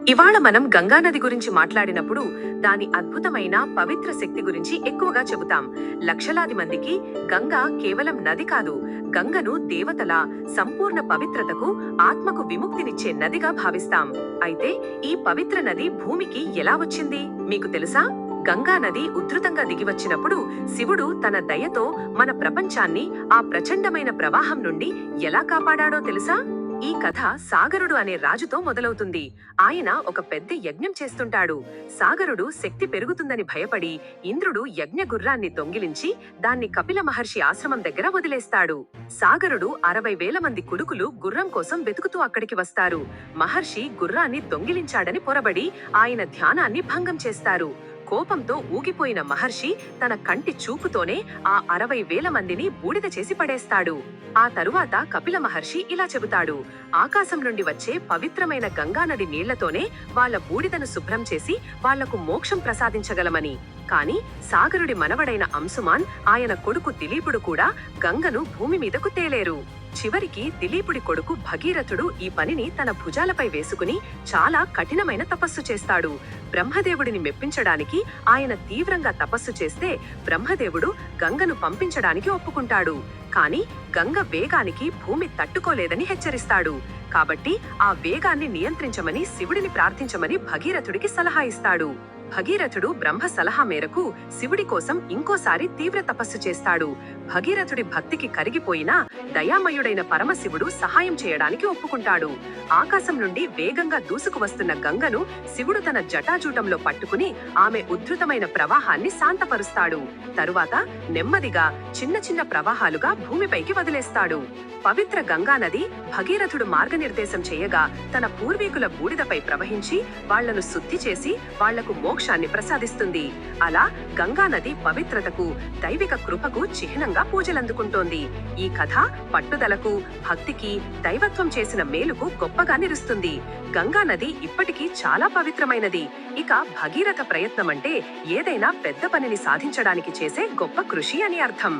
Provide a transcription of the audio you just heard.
ఇవాళ మనం గంగానది గురించి మాట్లాడినప్పుడు దాని అద్భుతమైన పవిత్ర శక్తి గురించి ఎక్కువగా చెబుతాం. లక్షలాది మందికి గంగా కేవలం నది కాదు గంగను దేవతల సంపూర్ణ పవిత్రతకు ఆత్మకు విముక్తినిచ్చే నదిగా భావిస్తాం. అయితే ఈ పవిత్ర నది భూమికి ఎలా వచ్చింది? మీకు తెలుసా? గంగా నది ఉధృతంగా దిగివచ్చినప్పుడు శివుడు తన దయతో మన ప్రపంచాన్ని ఆ ప్రచండమైన ప్రవాహం నుండి ఎలా కాపాడాడో తెలుసా? ఈ కథ సాగరుడు అనే రాజుతో మొదలవుతుంది. ఆయన ఒక పెద్ద యజ్ఞం చేస్తుంటాడు. సాగరుడు శక్తి పెరుగుతుందని భయపడి ఇంద్రుడు యజ్ఞ గుర్రాన్ని దొంగిలించి దాన్ని కపిల మహర్షి ఆశ్రమం దగ్గర వదిలేస్తాడు. సాగరుడు అరవై వేల మంది కుడుకులు గుర్రం కోసం వెతుకుతూ అక్కడికి వస్తారు. మహర్షి గుర్రాన్ని దొంగిలించాడని పొరబడి ఆయన ధ్యానాన్ని భంగం చేస్తారు. కోపంతో ఊగిపోయిన మహర్షి తన కంటి చూపుతోనే ఆ అరవై వేల మందిని బూడిద చేసి పడేస్తాడు. ఆ తరువాత కపిల మహర్షి ఇలా చెబుతాడు. ఆకాశం నుండి వచ్చే పవిత్రమైన గంగానది నీళ్ళతోనే వాళ్ళ బూడిదను శుభ్రం చేసి వాళ్ళకు మోక్షం ప్రసాదించగలమని. కాని సాగరుడి మనవడైన అంశుమాన్ ఆయన కొడుకు దిలీపుడు కూడా గంగను భూమి మీదకు తేలేరు. చివరికి దిలీపుడి కొడుకు భగీరథుడు ఈ పనిని తన భుజాలపై వేసుకుని చాలా కఠినమైన తపస్సు చేస్తాడు. బ్రహ్మదేవుడిని మెప్పించడానికి ఆయన తీవ్రంగా తపస్సు చేస్తే బ్రహ్మదేవుడు గంగను పంపించడానికి ఒప్పుకుంటాడు. కాని గంగ వేగానికి భూమి తట్టుకోలేదని హెచ్చరిస్తాడు. కాబట్టి ఆ వేగాన్ని నియంత్రించమని శివుడిని ప్రార్థించమని భగీరథుడికి సలహా ఇస్తాడు. భగీరథుడు బ్రహ్మ సలహా మేరకు శివుడి కోసం ఇంకోసారి తీవ్ర తపస్సు చేస్తాడు. భగీరథుడి భక్తికి కరిగిపోయినా దయామయుడైన పరమశివుడు సహాయం చేయడానికి ఒప్పుకుంటాడు. ఆకాశం నుండి వేగంగా దూసుకు వస్తున్న గంగను శివుడు తన జటాజూటంలో పట్టుకుని ఆమె ఉద్ధృతమైన ప్రవాహాన్ని శాంతపరుస్తాడు. తరువాత నెమ్మదిగా చిన్న చిన్న ప్రవాహాలుగా భూమిపైకి వదిలేస్తాడు. పవిత్ర గంగా నది భగీరథుడు మార్గనిర్దేశం చేయగా తన పూర్వీకుల బూడిదపై ప్రవహించి వాళ్ళను శుద్ధి చేసి వాళ్ళకు మోక్షాన్ని ప్రసాదిస్తుంది. అలా గంగా నది పవిత్రతకు దైవిక కృపకు చిహ్నంగా పూజలందుకుంటోంది. ఈ కథ పట్టుదలకు భక్తికి దైవత్వం చేసిన మేలుకు గొప్పగా నిలుస్తుంది గంగా నది ఇప్పటికీ చాలా పవిత్రమైనది. ఇక భగీరథ ప్రయత్నమంటే ఏదైనా పెద్ద పనిని సాధించడానికి చేసే గొప్ప కృషి అని అర్థం.